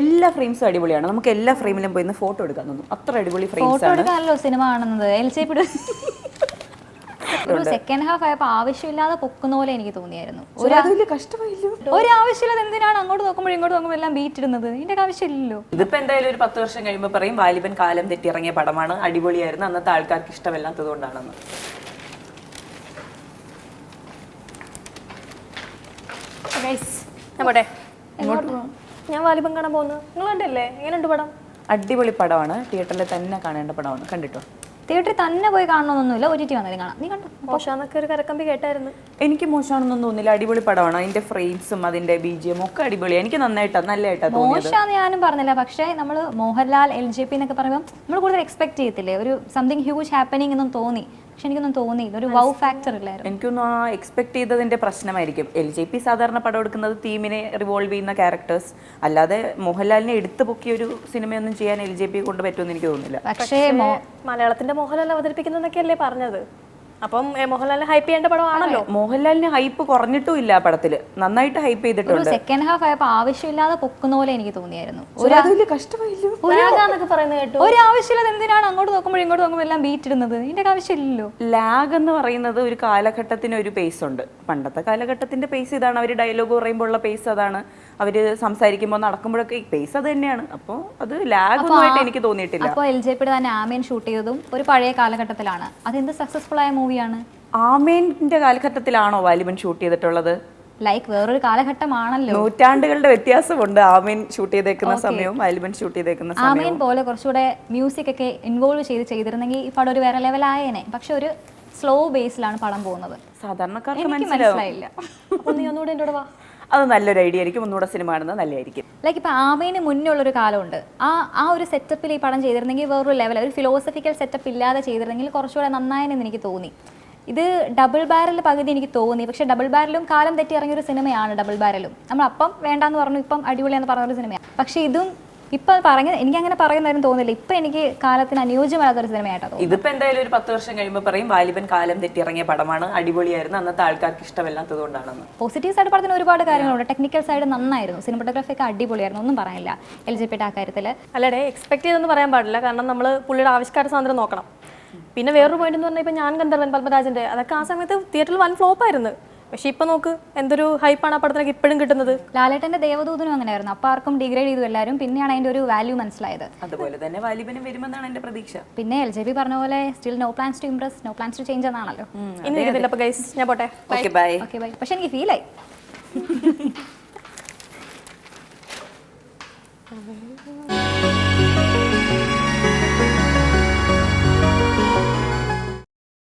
എല്ലാ ഫ്രെയിംസും അടിപൊളിയാണ്. നമുക്ക് എല്ലാ ഫ്രെയിമിലും പോയി ഫോട്ടോ എടുക്കാൻ തോന്നും. അത്ര അടിപൊളി ഫ്രെയിംസ് ഫോട്ടോ എടുക്കാനല്ലോ സിനിമ കാണുന്നത്. എൽ ജെ സെക്കൻഡ് ഹാഫ് ആയപ്പോൾ ആവശ്യമില്ലാതെ പൊക്കുന്ന പോലെ എനിക്ക് തോന്നിയായിരുന്നു. ഒരു ആവശ്യമില്ലാതെ എന്തിനാണ് അങ്ങോട്ട് നോക്കുമ്പോഴും ഇങ്ങോട്ട് നോക്കുമ്പോൾ എല്ലാം ബീറ്റ് ഇടുന്നത്? ഇതിന്റെ ആവശ്യമില്ലല്ലോ. ഇതിപ്പോ എന്തായാലും ഒരു പത്ത് വർഷം കഴിയുമ്പോൾ പറയും വാലിബൻ കാലം തെറ്റി ഇറങ്ങിയ പടമാണ്. അടിപൊളിയായിരുന്നു. അന്നത്തെ ആൾക്കാർക്ക് ഇഷ്ടമല്ലാത്തത് കൊണ്ടാണെന്ന്. ഗൈസ് ഞാൻ വാലിബം കാണാൻ പോകുന്നു. നിങ്ങൾ കണ്ടില്ലേ? എങ്ങനെയുണ്ട് പടം? അടിപൊളി പടമാണ്. തിയേറ്ററിൽ തന്നെ കാണേണ്ട പടമാണ്. കണ്ടിട്ടോ? തിയേറ്ററിൽ തന്നെ പോയി കാണണമെന്നൊന്നുമില്ല ഒരു ടി വന്നാലും കാണാം. നീ കണ്ടു? മോശാന്നൊക്കെ ഒരു കരക്കമ്പി കേട്ടായിരുന്നു. എനിക്ക് മോശമാണെന്നൊന്നും തോന്നുന്നില്ല അടിപൊളി പടമാണ്. അതിന്റെ ഫ്രെയിംസും അതിന്റെ ബി ജി എം ഒക്കെ അടിപൊളി. എനിക്ക് നന്നായിട്ടാ നല്ലതായിട്ടാ മോശമാന്ന് ഞാനും പറഞ്ഞില്ല. പക്ഷേ നമ്മൾ മോഹൻലാൽ എൽ ജെ പി എന്നൊക്കെ പറയുമ്പോൾ നമ്മൾ കൂടുതൽ എക്സ്പെക്ട് ചെയ്യത്തില്ലേ? ഒരു സംതിങ് ഹ്യൂജ് ഹാപ്പനിങ് എന്നും തോന്നി. പക്ഷെ എനിക്കൊന്നും തോന്നിയില്ല. ഒരു വൗ ഫാക്ടർ ഇല്ലായിരുന്നു. എനിക്കൊന്നും ആ എക്സ്പെക്ട് ചെയ്തതിന്റെ പ്രശ്നമായിരിക്കും. എൽ ജെ പി സാധാരണ പടം എടുക്കുന്നത് തീമിനെ റിവോൾവ് ചെയ്യുന്ന ക്യാരക്ടേഴ്സ് അല്ലാതെ മോഹൻലാലിനെ എടുത്തു പൊക്കിയ ഒരു സിനിമയൊന്നും ചെയ്യാൻ എൽ ജെ പി കൊണ്ട് പറ്റുമെന്ന് എനിക്ക് തോന്നുന്നില്ല. പക്ഷേ മലയാളത്തിന്റെ മോഹൻലാൽ അവതരിപ്പിക്കുന്നതൊക്കെയല്ലേ പറഞ്ഞത്? അപ്പം മോഹൻലാലിന് ഹൈപ്പ് ചെയ്യേണ്ട പടമാണല്ലോ. മോഹൻലാലിന് ഹൈപ്പ് കുറഞ്ഞിട്ടും ഇല്ല പടത്തിൽ നന്നായിട്ട് ഹൈപ്പ് ചെയ്തിട്ടുണ്ട്. സെക്കൻഡ് ഹാഫ് ആയപ്പോൾ ആവശ്യമില്ലാതെ പൊക്കുന്ന പോലെ എനിക്ക് തോന്നിയായിരുന്നു. ഒരു ആവശ്യമില്ലാതെ എന്തിനാണ് അങ്ങോട്ട് നോക്കുമ്പോഴും ഇങ്ങോട്ട് നോക്കുമ്പോൾ എല്ലാം ബീറ്റ് ഇടുന്നത്? ഇതിന്റെ ആവശ്യമില്ലല്ലോ. ലാഗ് എന്ന് പറയുന്നത് ഒരു കാലഘട്ടത്തിന് ഒരു പേസ് ഉണ്ട്. പണ്ടത്തെ കാലഘട്ടത്തിന്റെ പേസ് ഇതാണ്. അവർ ഡയലോഗ് പറയുമ്പോൾ ഉള്ള പേസ് അതാണ്. അവർ സംസാരിക്കുമ്പോൾ നടക്കുമ്പോഴൊക്കെ ഈ പേസ് അത് തന്നെയാണ്. അപ്പോൾ അത് ലാഗ് ഒന്നുമായിട്ട് എനിക്ക് തോന്നിയിട്ടില്ല. അപ്പോൾ എൽ ജെ പിയുടെ തന്നെ ആമേൻ ഷൂട്ട് ചെയ്തതും ഒരു പഴയ കാലഘട്ടത്തിലാണ്. അത് എന്ത് സക്സസ്ഫുൾ ആയ മൂവിയാണ് ആമേന്റെ കാലഘട്ടത്തിലാണോ വാലിബൻ ഷൂട്ട് ചെയ്തിട്ടുള്ളത്? ലൈക്ക് വേറൊരു കാലഘട്ടമാണല്ലോ. നൂറ്റാണ്ടുകളുടെ വ്യത്യാസമുണ്ട് ആമീൻ ഷൂട്ട് ചെയ്തേക്കുന്ന സമയവും വാലിബൻ ഷൂട്ട് ചെയ്തേക്കുന്ന ആമേൻ പോലെ കുറച്ചുകൂടെ മ്യൂസിക് ഒക്കെ ഇൻവോൾവ് ചെയ്ത് ചെയ്തിരുന്നെങ്കിൽ ഈ പടം ഒരു വേറെ ലെവലായേനെ പക്ഷെ ഒരു സ്ലോ ബേസിലാണ് പടം പോകുന്നത്. സാധാരണക്കാർക്ക് മനസ്സിലായില്ല. അപ്പൊ നീ ഒന്നുകൂടെ എന്റെ വാ. അത് നല്ലൊരു ഐഡിയ ആയിരിക്കും. ഒന്നുകൂടെ സിനിമ കാണുന്നത് നല്ലതായിരിക്കും. ലൈക്ക് ഇപ്പൊ ആമേന് മുന്നേ ഉള്ളൊരു കാലമുണ്ട്. ആ ആ ഒരു സെറ്റപ്പിൽ ഈ പടം ചെയ്തിരുന്നെങ്കിൽ വേറൊരു ലെവൽ ഒരു ഫിലോസഫിക്കൽ സെറ്റപ്പ് ഇല്ലാതെ ചെയ്തിരുന്നെങ്കിൽ കുറച്ചുകൂടെ നന്നായെന്ന് എനിക്ക് തോന്നി. ഇത് ഡബിൾ ബാരൽ പകുതി എനിക്ക് തോന്നി. പക്ഷേ ഡബിൾ ബാരലും കാലം തെറ്റി ഇറങ്ങിയ ഒരു സിനിമയാണ് ഡബിൾ ബാരലും നമ്മൾ അപ്പം വേണ്ടാന്ന് പറഞ്ഞു ഇപ്പം അടിപൊളിയാന്ന് പറഞ്ഞ ഒരു സിനിമയാണ്. പക്ഷേ ഇതും ഇപ്പൊ പറഞ്ഞ എനിക്ക് അങ്ങനെ പറയുന്നതാരും തോന്നില്ല ഇപ്പൊ എനിക്ക് കാലത്തിന് അനുയോജ്യമായ ഒരു സിനിമയായിട്ടാണ് തോന്നുന്നത്. ഇതിപ്പോ എന്തായാലും ഒരു പത്ത് വർഷം കഴിയുമ്പോൾ പറയും വാലിബൻ കാലം തെറ്റി ഇറങ്ങിയ പടമാണ് അടിപൊളിയായിരുന്നു അന്നത്തെ ആൾക്കാർക്ക് ഇഷ്ടമല്ലാത്തത് കൊണ്ടാണെന്ന്. പോസിറ്റീവ് സൈഡ് പടത്തിന് ഒരുപാട് കാര്യങ്ങളുണ്ട്. ടെക്നിക്കൽ സൈഡ് നന്നായിരുന്നു. സിനിമറ്റോഗ്രാഫി ഒക്കെ അടിപൊളിയായിരുന്നു. ഒന്നും പറയാനില്ല. എൽ ജി പിയുടെ ആ കാര്യത്തിൽ അല്ലടേ എക്സ്പെക്ട് ചെയ്തെന്ന് പറയാൻ പാടില്ല. കാരണം നമ്മൾ പുള്ളിയുടെ ആവിഷ്കാര സ്വാതന്ത്ര്യം നോക്കണം. പിന്നെ വേറൊരു പോയിന്റ് എന്ന് പറഞ്ഞാൽ ഇപ്പൊ ഞാൻ ഗന്ധർവൻ പത്മരാജന്റെ അതൊക്കെ ആ സമയത്ത് തിയേറ്ററിൽ വൺ ഫ്ലോപ്പ് ആയിരുന്നു. പക്ഷെ ഇപ്പൊ നോക്ക് എന്തൊരു ഹൈപ്പാണ് ആ പടത്തിനൊക്കെ ഇപ്പോഴും കിട്ടുന്നത്. ലാലേട്ടന്റെ ദേവദൂതനും അങ്ങനെയായിരുന്നു. അപ്പൊ ആർക്കും ഡിഗ്രേഡ് ചെയ്തു എല്ലാവരും പിന്നെയാണ് അതിന്റെ ഒരു വാല്യൂ മനസ്സിലായത്. അതുപോലെ തന്നെ വാലിബനും വരുമെന്നാണ് എന്റെ പ്രതീക്ഷ. പിന്നെ എൽ ജെ പി പറഞ്ഞ പോലെ still no plans to impress no plans to change എന്നാണല്ലോ. ഇനി നിൽക്കുന്നില്ല അപ്പൊ ഗൈസ് ഞാൻ പോട്ടെ. ഓക്കെ ബൈ ഓക്കെ ബൈ പക്ഷെ എനിക്ക് ഫീലായി Bye.